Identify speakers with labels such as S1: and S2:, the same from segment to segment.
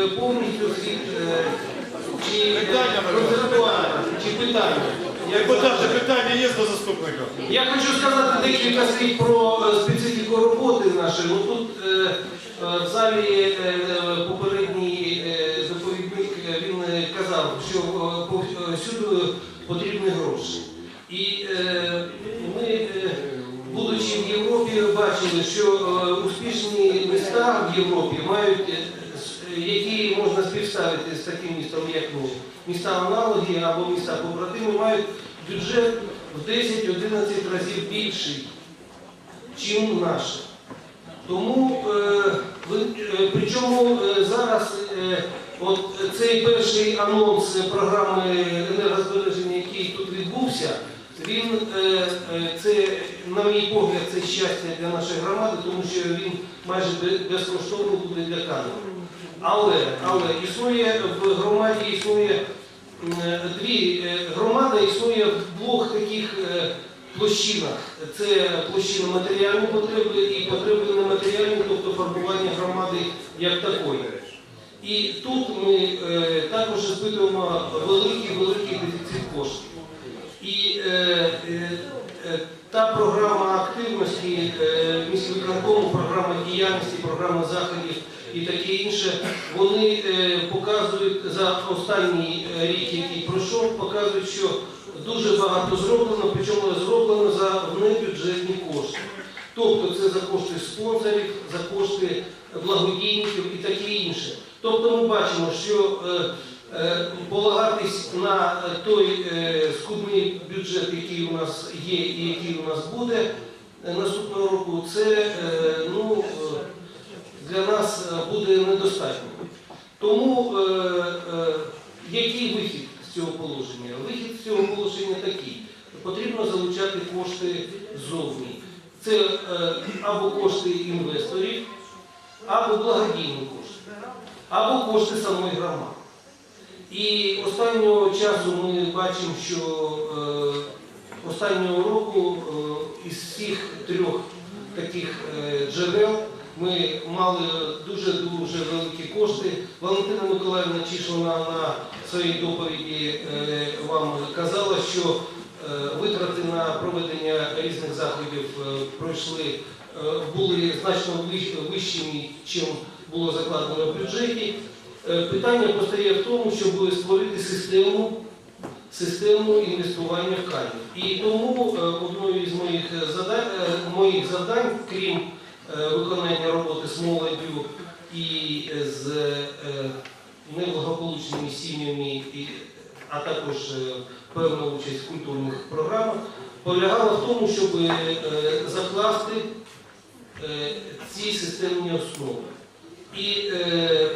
S1: е, повністю звіт, е, чи е, чи питання.
S2: Депутати, питання є до заступника?
S1: я хочу сказати декілька слів про е, специфіку роботи нашої. Ну, тут е, в залі е, попередній е, доповідник е, він казав, що е, всюди потрібні гроші. І е, ми, е, будучи в Європі, бачили, що е, успішні міста в Європі мають, співставити з таким містом, як ми. Міста аналоги або міста побратими мають бюджет в 10-11 разів більший, ніж наше. Тому, е, е, причому е, зараз от цей перший анонс програми енергозбереження, який тут відбувся, він, це, на мій погляд, це щастя для нашої громади, тому що він майже бе- безкоштовний буде для Канади. Але, але існує в громаді існує дві е, громада існує в двох таких е, площинах. Це площина матеріальні потреби і потреби нематеріальні, тобто формування громади як такої. І тут ми е, також спитуємо великий великий дефіцит коштів. І е, е, та програма активності е, міськвиконкому, програма діяльності, програма заходів і таке інше, вони е, показують за останній е, рік, який пройшов, показують, що дуже багато зроблено, причому зроблено за внебюджетні кошти. Тобто це за кошти спонсорів, за кошти благодійників і таке інше. Тобто ми бачимо, що е, полагатись на той скудний бюджет, який у нас є і який у нас буде наступного року, це ну, для нас е, буде недостатньо. Тому е, е, який вихід з цього положення? Вихід з цього положення такий. Потрібно залучати кошти ззовні. Це е, або кошти інвесторів, або благодійні кошти, або кошти самої громади. І останнього часу ми бачимо, що е, останнього року е, із всіх трьох таких е, джерел ми мали дуже-дуже великі кошти. Валентина Миколаївна Чішина на своїй доповіді е, вам казала, що е, витрати на проведення різних заходів е, пройшли, були значно вищ- вищими, чим було закладено в бюджеті. Питання постає в тому, щоб створити систему, систему інвестування в кадр. І тому одною із моїх завдань, моїх завдань, крім виконання роботи з молоддю і з е, неблагополучними сім'ями, а також е, певна участь в культурних програмах, полягала в тому, щоб е, закласти е, ці системні основи. І е,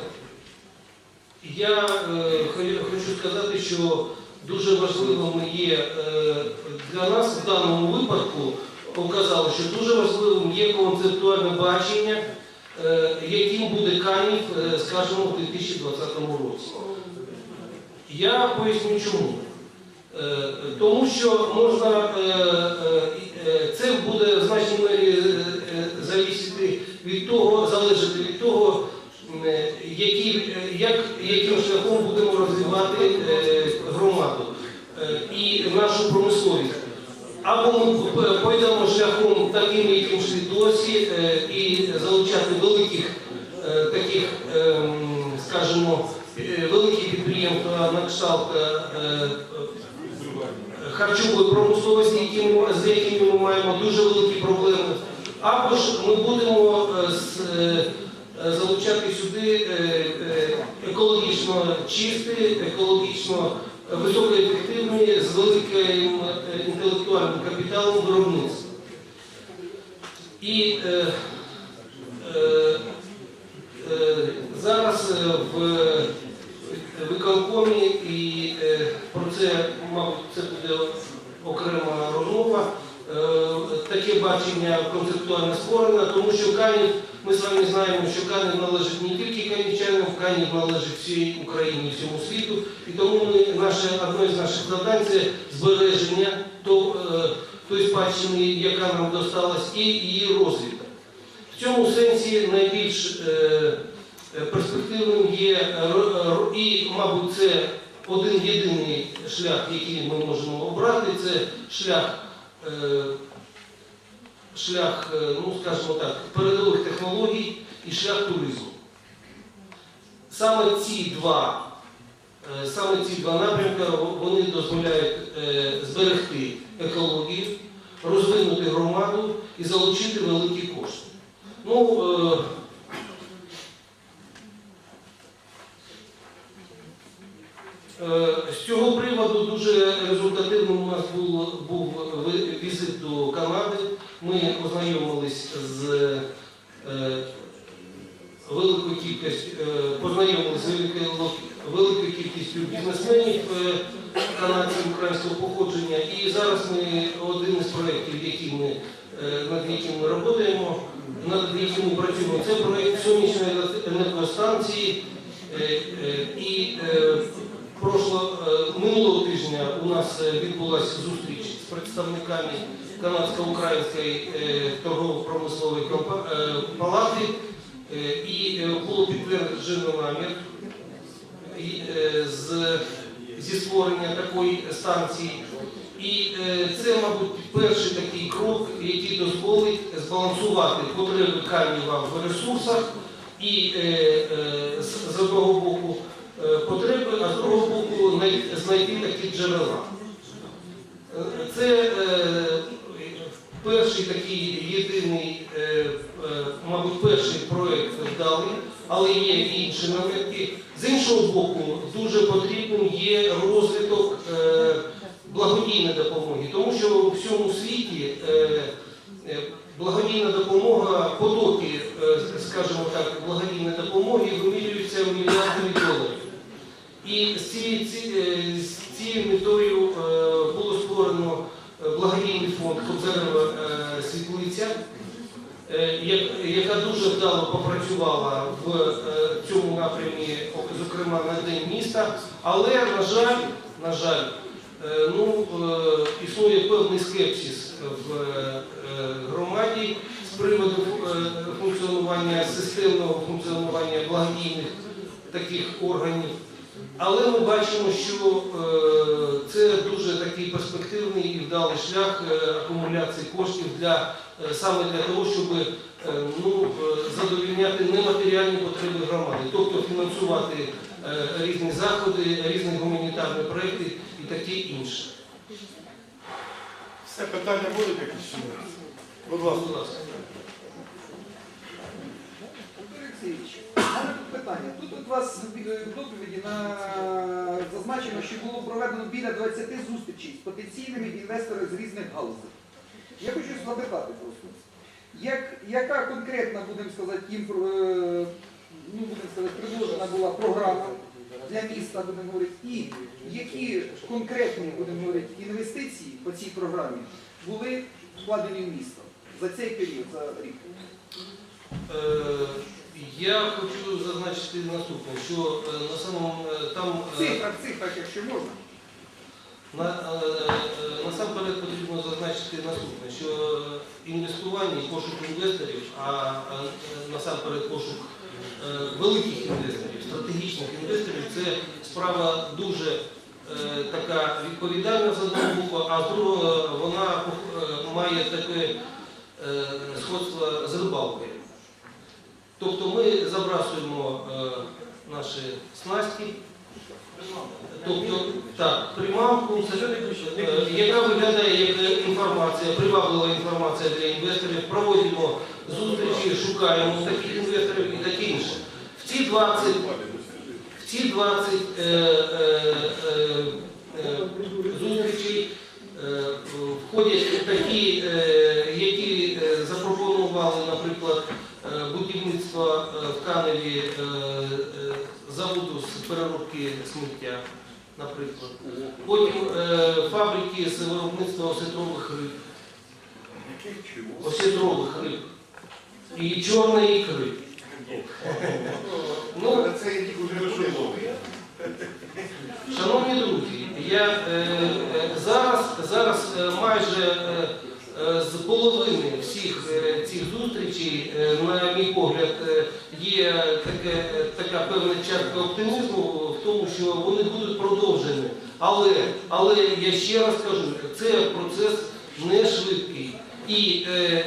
S1: я е, хочу сказати, що дуже важливим є е, для нас в даному випадку, показало, що дуже важливим є концептуальне бачення, е, яким буде Канів, скажімо, в 2020 році. Я поясню чому. Е, Тому що можна, е, це буде в значній мірі е, від того, залежати від того, яким шляхом будемо розвивати е, громаду е, і нашу промисловість. Або пойдемо шляхом таким, яким йшли досі, е, і залучати великих е, таких, ем, скажімо, е, великі підприємства на кшталт харчової промисловості, з якими ми маємо дуже великі проблеми. Або ж ми будемо залучати сюди екологічно чисті, екологічно високоефективні, з великим е, інтелектуальним капіталом виробництва. І е, е, е, зараз е, в виконкомі і е, про це, мабуть, це буде окрема розмова. Бачення концептуально створено, тому що Канів, ми з вами знаємо, що Канів належить не тільки канівчанам, Канів належить всій Україні, всьому світу. І тому наше, одне з наших завдань це збереження то, е, тої спадщини, яка нам досталась, і її розвиток. В цьому сенсі найбільш е, Перспективним є і, мабуть, це один єдиний шлях, який ми можемо обрати, це шлях, е, шлях, е, ну скажімо так, передових технологій і шлях туризму. Саме ці два, е, саме ці два напрямки вони дозволяють е, зберегти екологію, розвинути громаду і залучити великі кошти. Ну, е, Е, З цього приводу дуже результативним у нас був, був ви- візит до Канади. Ми ознайомились з е, великою кількістю, е, познайомилися з великою, ло- великою кількістю бізнесменів е, канадців українського походження. І зараз ми один із проєктів, які ми, е, над яким ми працюємо, над яким ми працюємо, це проєкт сонячної енергостанції. Е, е, І е, прошло, е, минулого тижня у нас е, відбулася зустріч з представниками Канадсько-Української е, торгово-промислової е, палати е, і було підтверджено намір зі створення такої станції. І це, мабуть, перший такий крок, який дозволить збалансувати потреби Канєва в ресурсах і з, одного боку потреби, а з другого боку знайти такі джерела. Це е, перший такий єдиний, е, е, мабуть, перший проєкт вдалий, але є інші моменти. З іншого боку, дуже потрібним є розвиток благодійної допомоги, тому що у всьому світі благодійна допомога, потоки, скажімо так, благодійної допомоги вимірюються в мільярдах доларів. І з цією метою е, було створено е, благодійний фонд е, Світлиця, е, яка дуже вдало попрацювала в е, цьому напрямі, зокрема на День міста. Але, на жаль, на жаль, ну, існує певний скепсис в громаді з приводу функціонування, системного функціонування благодійних таких органів. Але ми бачимо, що е, це дуже такий перспективний і вдалий шлях е, акумуляції коштів для е, саме для того, щоб ну, задовільняти нематеріальні потреби громади, тобто фінансувати різні заходи, різні гуманітарні проекти і таке інше.
S2: Все питання будуть якісь? Будь ласка.
S1: Будь ласка.
S3: Мене тут питання. Тут у вас в бі- доповіді на... зазначено, що було проведено біля 20 зустрічей з потенційними інвесторами з різних галузей. Я хочу запитати просто, як, яка конкретна, будемо сказати, інфр... е, ну, будемо сказати, предложена була програма для міста, будемо говорити, і які конкретні, будемо говорити, інвестиції по цій програмі були вкладені в місто за цей період, за рік?
S1: Я хочу зазначити наступне, що е, на самому е, там
S3: В
S1: е,
S3: цифрах, в цифрах, якщо можна.
S1: На, насамперед потрібно зазначити наступне, що інвестування і пошук інвесторів, а насамперед пошук великих інвесторів, стратегічних інвесторів, це справа дуже така відповідальна з одного боку, а з другого вона має таке сходство з рибалкою. Тобто ми забрасуємо е, наші снасті, Тобто, так, приманку, е, яка виглядає як інформація, приваблива інформація для інвесторів, проводимо зустрічі, шукаємо таких інвесторів і таке інше. В ці 20, в ці 20 е, е, е, е, зустрічей е, входять такі, е, які запропонували, наприклад, е, будівництво е, в Каневі е, заводу з переробки сміття, наприклад. Потім фабрики з виробництва осетрових риб. Осетрових риб. І чорної ікри. Ну. Шановні друзі, я зараз, зараз майже з половини всіх е, цих зустрічей, е, на мій погляд, е, є таке, така певна частка оптимізму в тому, що вони будуть продовжені. Але, але я ще раз кажу, це процес не швидкий. І, е, е,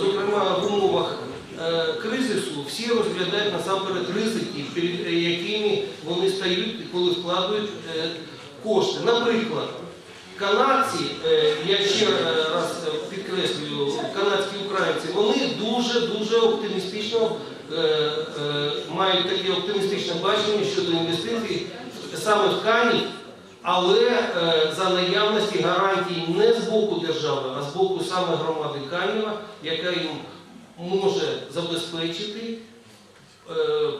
S1: зокрема, в умовах е, кризису всі розглядають насамперед ризики, перед е, якими вони стають, коли вкладають е, кошти. Наприклад, канадці, е, я ще е, раз е, підкреслюю, канадські українці, вони дуже-дуже оптимістично мають таке оптимістичне бачення щодо інвестицій саме в Кані, але за наявності гарантій не з боку держави, а з боку саме громади Канєва, яка їм може забезпечити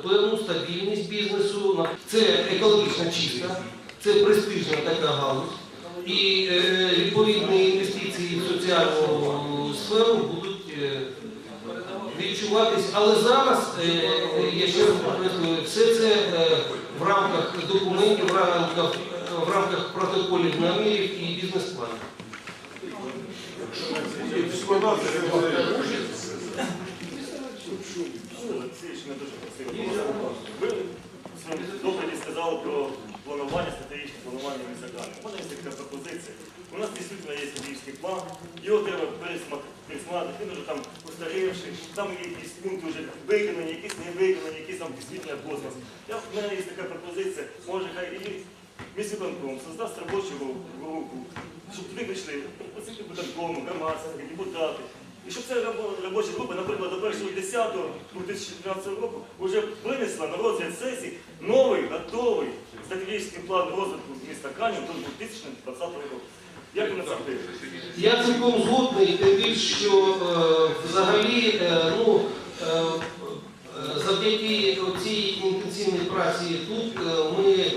S1: певну стабільність бізнесу. Це екологічно чиста, це престижна така галузь. І е, відповідні інвестиції в соціальну сферу будуть е, відчуватись. Але зараз, е, я ще раз підкреслюю, все це в рамках документів, в рамках, протоколів намірів і бізнес-планів.
S4: Ви в сказали про планування, стратегічне планування місцяками. У мене є така пропозиція. У нас дійсно є стратегічний план, його треба пересмати, він вже там устарівший, там є якісь пункти вже виконані, якісь не виконані, якісь там підсвітлення космос. В мене є така пропозиція, може хай і міськвиконком создасть робочу групу, щоб прийшли працівники виконкому, громадські, депутати. І щоб ця робоча група, наприклад, до 1.10.2015 року вже винесла на розгляд сесії новий, готовий стратегічний план розвитку міста Канів до 2020 року. Як ви на це?
S1: Я цілком згодний, тим більше, що е, взагалі е, ну, е, завдяки цій інтенсивній праці тут е, ми е,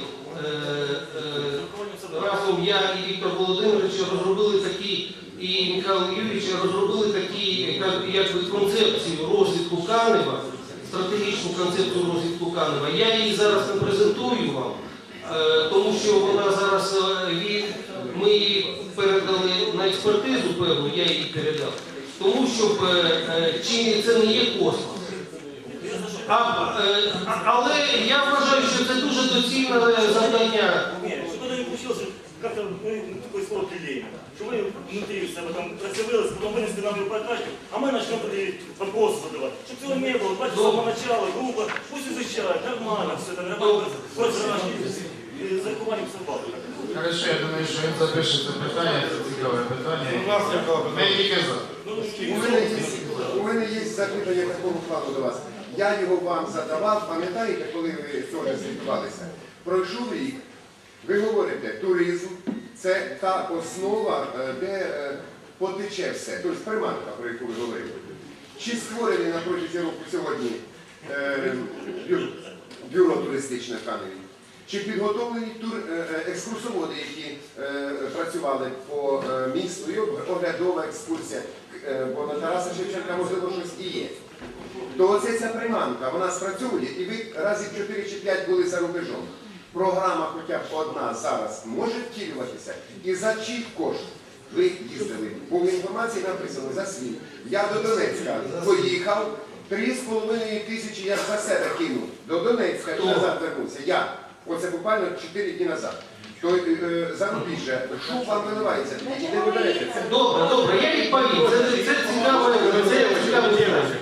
S1: е, разом я і Віктор Володимирович розробили такі, і Михайло Юрійович розробили такі як, якби концепцію розвитку Канева, стратегічну концепцію розвитку Канева. Я її зараз не презентую вам, е, тому що вона зараз е, ми її передали на експертизу, певну, я її передав. Тому щоб е, чи це не є космос. А- але я вважаю, що це дуже доцільне завдання.
S4: Ні, щоб воно не вийшло, як-то ну, таке слово клеєння. Щоб ви внутрі в себе там працювалися, потім винесли нам передачу, а ми почнемо тоді вопроси задавати. Щоб цього не було, бачите, з самого начала, група, пусть изучають, нормально, все там, нормально, прозрачно, і з рахуванням.
S5: Хорошо, я думаю, що він запише це питання, це цікаве питання. Ми тільки за.
S4: Ну,
S6: У мене є, у мене є запитання такого плану до вас. Я його вам задавав, пам'ятаєте, коли ви теж звітувалися? Пройшов рік, ви говорите, туризм це та основа, е, де е, потече все. Тобто приманка, про яку ви говорили. Чи створені на протязі року сьогодні е, бюро туристичне в Каневі? Чи підготовлені тур, екскурсоводи, які працювали по місту, і оглядова екскурсія, бо на Тараса Шевченка можливо щось і є. То оце ця приманка, вона спрацьовує, і ви разів 4 чи 5 були за рубежом. Програма хоча б одна зараз може втілюватися. І за чий кошт ви їздили? Бо в інформації написано за свій. Я до Донецька поїхав, 3,5 тисячі я за себе кинув. До Донецька і назад вернувся. Я. Оце буквально 4 дні назад. То е, зарубіжжя, що вам виливається? І де ви це?
S1: Добре, добре, я відповім. Це, це цікаве, це цікаве питання.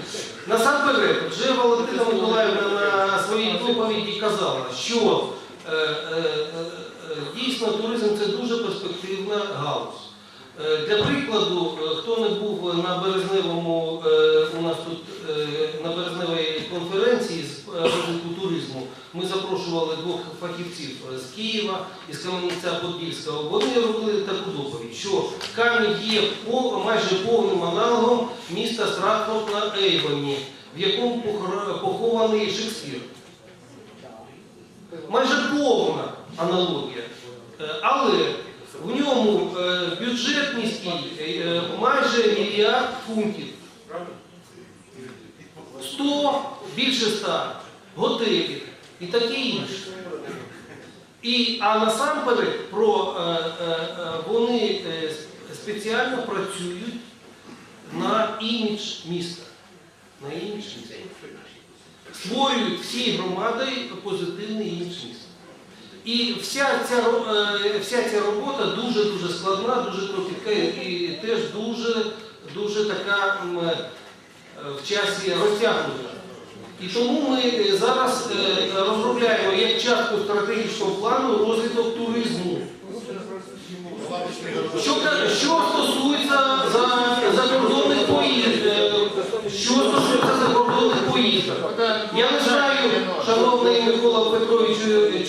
S1: Насамперед, вже Валентина Миколаївна на своїй доповіді казала, що дійсно туризм це дуже перспективна галузь. Е, Для прикладу, е, хто не був на березневому, е, у нас тут е, на березневій конференції з е, розвитку туризму, ми запрошували двох фахівців е, з Києва з Кам'янця-Подільського. Вони робили таку доповідь, що Кам'янь є майже повним аналогом міста Стратфорд на Ейвоні, в якому похований Шекспір. Майже повна аналогія. Е, Але в ньому е, бюджет міський е, майже мільярд фунтів. 100, більше 100 готелів і таке інше. І, а насамперед про, вони спеціально працюють на імідж міста. На імідж міста. Створюють всі громади позитивний імідж. І вся ця, е, вся ця робота дуже-дуже складна, дуже кропітка і теж дуже, дуже така е, в часі розтягнута. І тому ми зараз е, розробляємо як частку стратегічного плану розвиток туризму. Що, що стосується за, закордонних поїздок, е, що стосується закордонних поїздок, я не знаю, шановний Микола Петрович,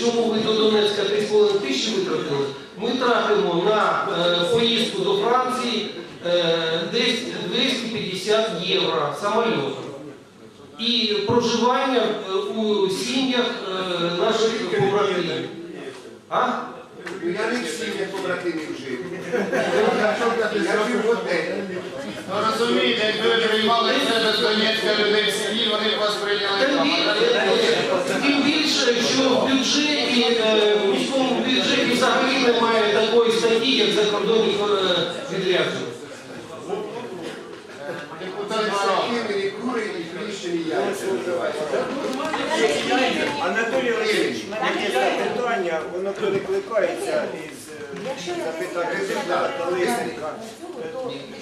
S1: чому ви до Донецька 3,5 тисячі витратили. Ми тратимо на е, поїздку до Франції е, десь 250 євро самольотом. І проживання е, у сім'ях наших побратимів. А?
S6: Я не всі як побратимів жив. Я жив в готелі.
S5: Ну розумієте, якби ви приймали себе з Донецька людей в селі, вони б вас прийняли
S1: Тим більше, що в бюджеті, е, в міському бюджеті взагалі немає такої статті, як закордонні е, відрядження.
S5: Депутат Баран.
S6: Кимені кури і хріщені яйця.
S7: Анатолій Олексійович, в мене є питання, воно перекликається із е, запитання депутата Лисенка. Е, запитання.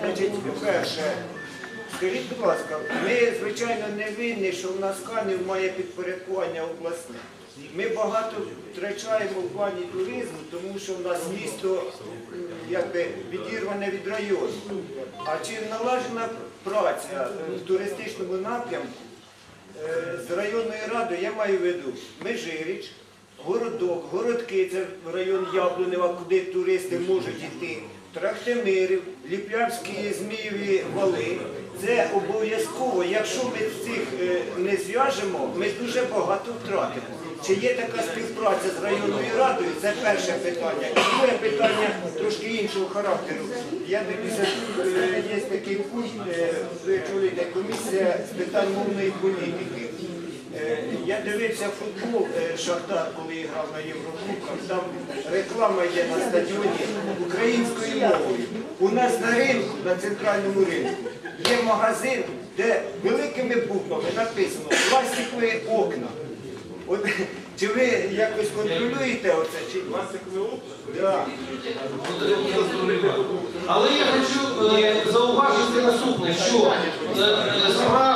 S7: Значить, перше, скажіть, будь ласка, ми, звичайно, не винні, що в нас Канів має підпорядкування обласне. Ми багато втрачаємо в плані туризму, тому що в нас місто якби відірване від району. А чи налажена праця в туристичному напрямку Е, з районною радою я маю в виду Межиріч, Городок, Городки, це район Яблунева, куди туристи можуть йти, Трахтимирів, Ліплянські Змієві вали. Це обов'язково, якщо ми цих е, не зв'яжемо, ми дуже багато втратимо. Чи є така співпраця з районною радою? Це перше питання. Друге питання трошки іншого характеру. Я дивлюся, е, є такий пункт, е, ви чуєте, комісія з питань мовної політики. Е, Я дивився футбол е, Шахтар, коли грав на Єврокубках, там реклама йде на стадіоні українською мовою. У нас на ринку, на центральному ринку, є магазин, де великими буквами написано пластикові окна. От, чи ви якось контролюєте оце? Чи... Да.
S1: Але я хочу е, зауважити наступне, що справа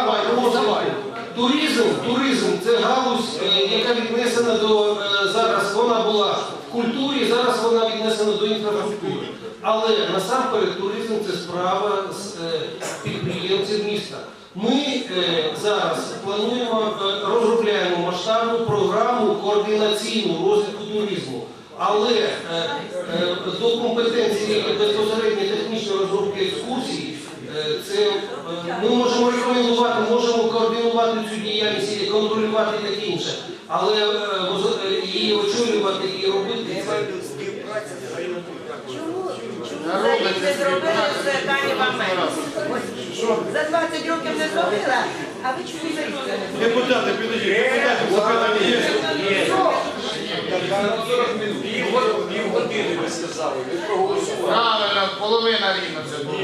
S1: туризм, туризм це галузь, е, яка віднесена до е, зараз, вона була в культурі, зараз вона віднесена до інфраструктури. Але насамперед туризм це справа з е, підприємців міста. Ми зараз плануємо, розробляємо масштабну програму координаційну розвитку туризму. Але до компетенції безпосередньо технічної розробки екскурсій, е, це е, ми можемо рекомендувати, можемо координувати цю діяльність і контролювати і таке інше. Але е, е, її очолювати і робити це.
S7: з.
S8: Чому не зробили це Тані? За 20 років не зробила, а ви чому не зробили?
S2: Депутати, підождіть, депутати, запитання є.
S5: Правильно, половина рівно це було.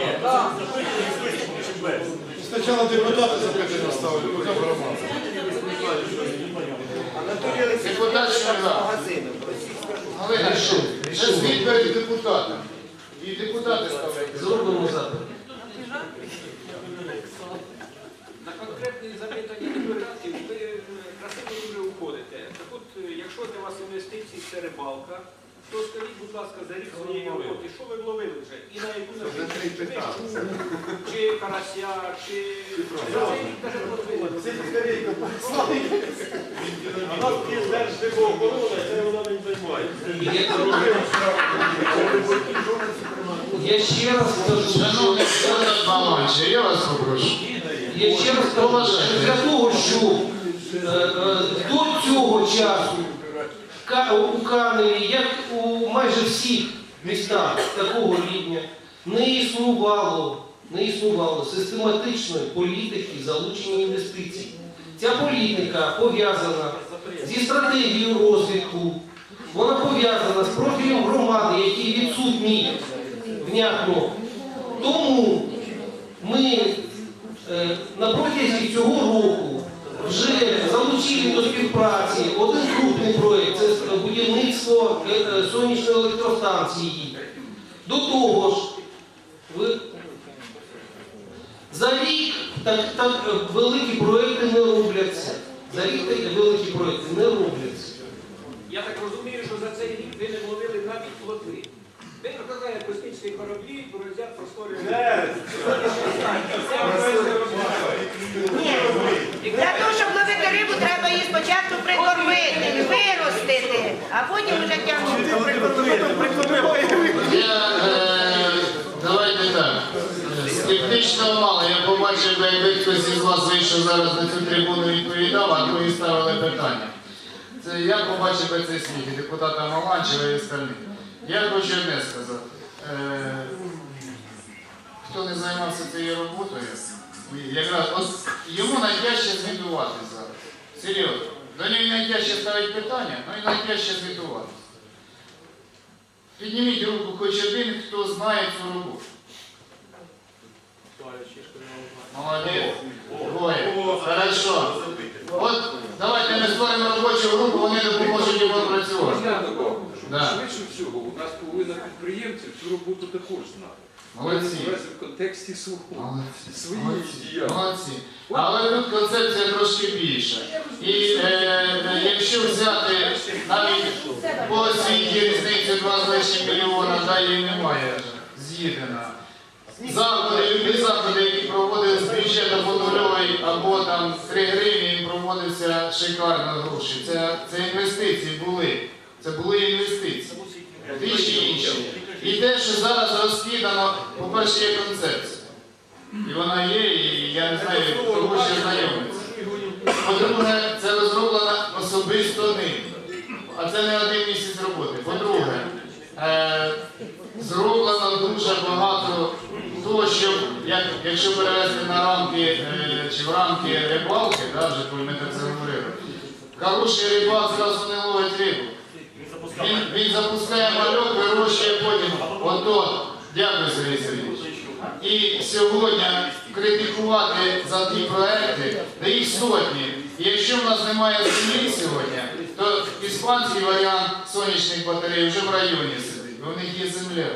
S2: Спочатку депутати запитання ставили, потім громада.
S7: Анатолій Олексійович,
S5: Депутат
S7: я
S5: Шульга.
S7: з. Російська
S5: Галина, це ж відповідь депутата. І депутати ставляють.
S1: Зробимо запит.
S9: На конкретні запитання депутатів ви е, красиво дуже уходите. Так от, якщо для вас інвестиції це рибалка, то скажіть, будь ласка, за рік своєї роботи, що ви вловили вже? І на яку
S6: три
S9: чи карася, чи за цей рік даже вловили.
S4: У нас є держдикоохорона, це вона не займається.
S1: Я, я ще раз скажу, що
S5: я вас попрошу.
S1: Я ще раз кажу, для того, щоб е, е, до цього часу у Каневі, як у майже всіх містах такого рівня, не існувало, не існувало систематичної політики залучення інвестицій. Ця політика пов'язана зі стратегією розвитку, вона пов'язана з профілем громади, який відсутній внятно. Тому ми Е, На протязі цього року вже залучили до співпраці один крупний проєкт це будівництво е, сонячної електростанції. До того ж, ви за рік так, так е, великі проєкти не робляться. За рік такі великі проєкти не робляться.
S9: Я так розумію, що за цей рік ви не вловили навіть плоти. Ви розказали космічні кораблі, порозят просторі.
S8: Ні. Для того, щоб ловити рибу, треба її спочатку прикормити, виростити, а потім вже тягнути.
S5: Я, е, давайте так. Е, Скептично мало. Я побачив, би, якби хтось із вас вийшов зараз на цю трибуну відповідав, а другі ставили питання. Це я побачив би цей сміх, і депутата Маланчева і остальних. Я хочу одне сказати. Е, хто не займався цією роботою, якраз йому найтяжче звітувати зараз. Серйозно. До нього найтяжче ставить питання, ну і найтяжче звітувати. Підніміть руку хоч один, хто знає цю роботу. Молодець. Хорошо. От давайте ми створимо робочу групу, вони допоможуть йому працювати. Да.
S10: Швидше всього, у нас половина підприємців цю роботу також знає.
S5: Молодці.
S10: В контексті свого.
S5: Молодці.
S10: Діяльності.
S5: Але тут концепція трошки більша. І е, е, якщо взяти навіть по освіті різницю 2 з лишнім мільйона, да її немає з'їдена. Заходи, любі заходи, які проводили з бюджету по нульовий або там 3 гривні, проводився шикарно гроші. Це, це інвестиції були. Це були інвестиції. Тисячі інші. І те, що зараз розкидано, по-перше, є концепція. І вона є, і я не знаю, кого ще знайомиться. По-друге, це розроблено особисто ним. А це не один місяць роботи. По-друге, е, зроблено дуже багато того, що як, якщо перевести на рамки е, чи в рамки рибалки, да, вже коли ми так це говорили, хороший рибак зразу не ловить рибу. Він, він запускає мальок, вирощує потім. Ото, дякую, Сергій Сергійович. І сьогодні критикувати за ті проекти, де їх сотні. І якщо в нас немає землі сьогодні, то іспанський варіант сонячних батарей вже в районі сидить, бо в них є земля.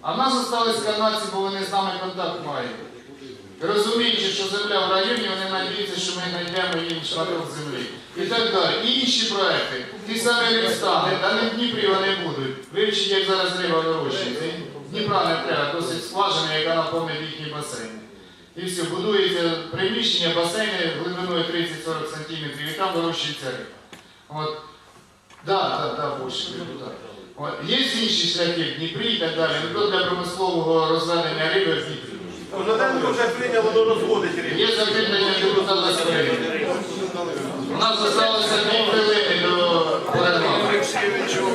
S5: А в нас залишились канадці, бо вони з нами контакт мають. Розуміючи, що земля в районі, вони надіються, що ми знайдемо їм шматок землі. І так далі. І інші проекти. Ті самі та не в Дніпрі вони будуть. Вивчіть, як зараз риба вирощується. Дніпра не треба, досить скважина, яка наповнить їхні басейни. І все, будується приміщення, басейни глибиною 30-40 см, і там вирощується риба. От. Да, да, да, більше так. От. Є інші шляхи в Дніпрі і так далі. Ну, для промислового розведення риби в Дніпрі.
S2: Там вже прийняло до розводити рівень.
S5: Є запитання депутата Скорини. У нас залишилося дві хвилини до перерви.
S10: Олексійовичу,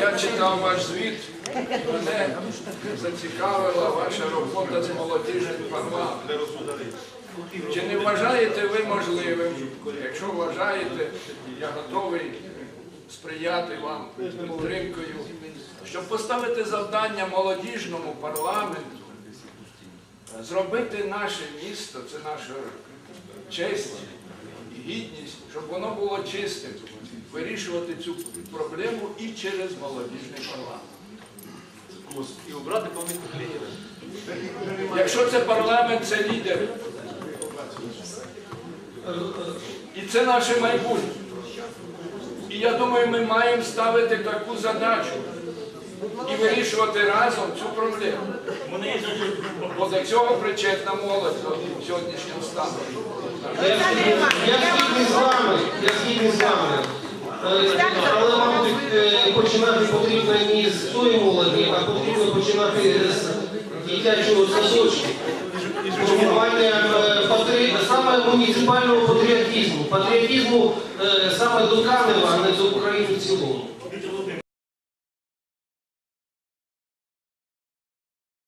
S10: я читав ваш звіт. Мене зацікавила ваша робота з молодіжним парламентом. Чи не вважаєте ви можливим, якщо вважаєте, я готовий сприяти вам підтримкою, щоб поставити завдання молодіжному парламенту, зробити наше місто, це наша честь і гідність, щоб воно було чистим, вирішувати цю проблему і через молодіжний парламент.
S9: І обрати пам'ятник Леніна.
S10: Якщо це парламент, це лідер. І це наше майбутнє. І я думаю, ми маємо ставити таку задачу і вирішувати разом цю проблему. Бо до цього причетна молодь до сьогоднішнього стану.
S1: Я згідний- з вами, я згідний з вами. Але, мабуть, е, починати потрібно не з тої молоді, а потрібно починати з дитячого садочку. Формування е, патри... саме муніципального патріотизму. Патріотизму е, саме до Канева, а не до України в цілому.